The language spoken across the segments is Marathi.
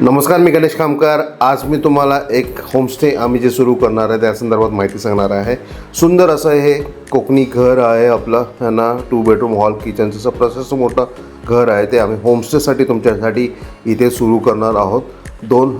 नमस्कार मी गणेश कामकार आज मी तुम्हाला एक होमस्टे आम्ही जे सुरू करणार आहे त्या संदर्भात माहिती सांगणार आहे. सुंदर असं हे कोकणी घर आहे आपलं है ना? टू बेडरूम हॉल किचनचं असं प्रशस्त मोठं घर आहे. ते आम्ही होमस्टेसाठी तुमच्यासाठी इथे सुरू करणार आहोत. दोन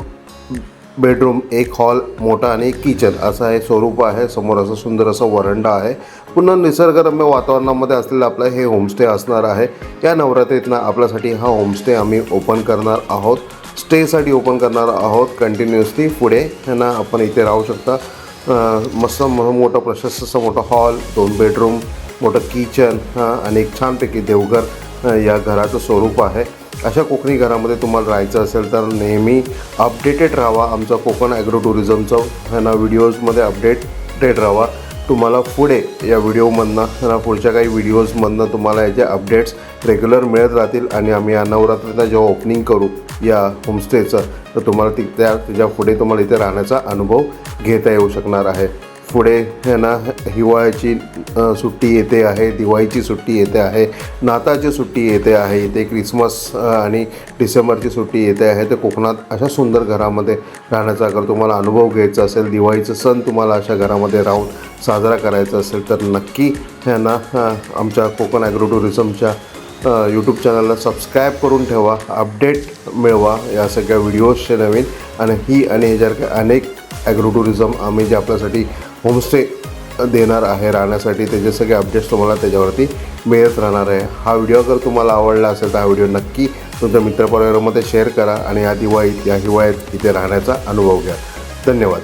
बेडरूम एक हॉल मोठा आणि किचन असं हे स्वरूप आहे. समोर असं सुंदर असं वरंडा आहे. पुन्हा निसर्गरम्य वातावरणामध्ये असलेलं आपलं हे होमस्टे असणार आहे. या नवरात्रीतनं आपल्यासाठी हा होमस्टे आम्ही ओपन करणार आहोत. स्टेसाठी ओपन करणार आहोत कंटिन्युअसली पुढे ह्यांना आपण इथे राहू शकता. मस्त मोठं प्रशस्त असं मोठं हॉल दोन बेडरूम मोठं किचन हां आणि एक छानपैकी देवघर या घराचं स्वरूप आहे. अशा कोकणी घरामध्ये तुम्हाला राहायचं असेल तर नेहमी अपडेटेड राहावा. आमचा कोकण ॲग्रो टुरिझमचं ह्यांना व्हिडिओजमध्ये अपडेटेड राहावा. तुम्हाला पुढे या व्हिडिओमधनं ह्यांना पुढच्या काही व्हिडिओजमधनं तुम्हाला याचे अपडेट्स रेग्युलर मिळत राहतील आणि आम्ही या नवरात्रीला जेव्हा ओपनिंग करू या होमस्टेचं तर तुम्हाला ती त्या त्याच्या पुढे तुम्हाला इथे राहण्याचा अनुभव घेता येऊ शकणार आहे. पुढे है ना हिवाळ्याची सुट्टी येते आहे दिवाळीची सुट्टी येते आहे नाताळची सुट्टी येते आहे इथे क्रिसमस आणि डिसेंबरची सुट्टी येते आहे तर कोकणात अशा सुंदर घरामध्ये राहण्याचा अगर तुम्हाला अनुभव घ्यायचा असेल दिवाळीचं सण तुम्हाला अशा घरामध्ये राहून साजरा करायचा असेल तर नक्की है ना आमच्या कोकण ॲग्रो टुरिझमच्या यूट्यूब चॅनलला सबस्क्राईब करून ठेवा अपडेट मिळवा या सगळ्या व्हिडिओजचे नवीन आणि ही आणि ह्याच्यासारख्या अनेक ॲग्रो टुरिझम आम्ही जे आपल्यासाठी होमस्टे देणार आहे राहण्यासाठी. त्याचे सगळे अपडेट्स तुम्हाला त्याच्यावरती मिळत राहणार आहे. हा व्हिडिओ जर तुम्हाला आवडला असेल तर हा व्हिडिओ नक्की तुमच्या मित्रपरिवारामध्ये शेअर करा आणि या दिवाळीत या हिवाळ्यात इथे राहण्याचा अनुभव घ्या. धन्यवाद.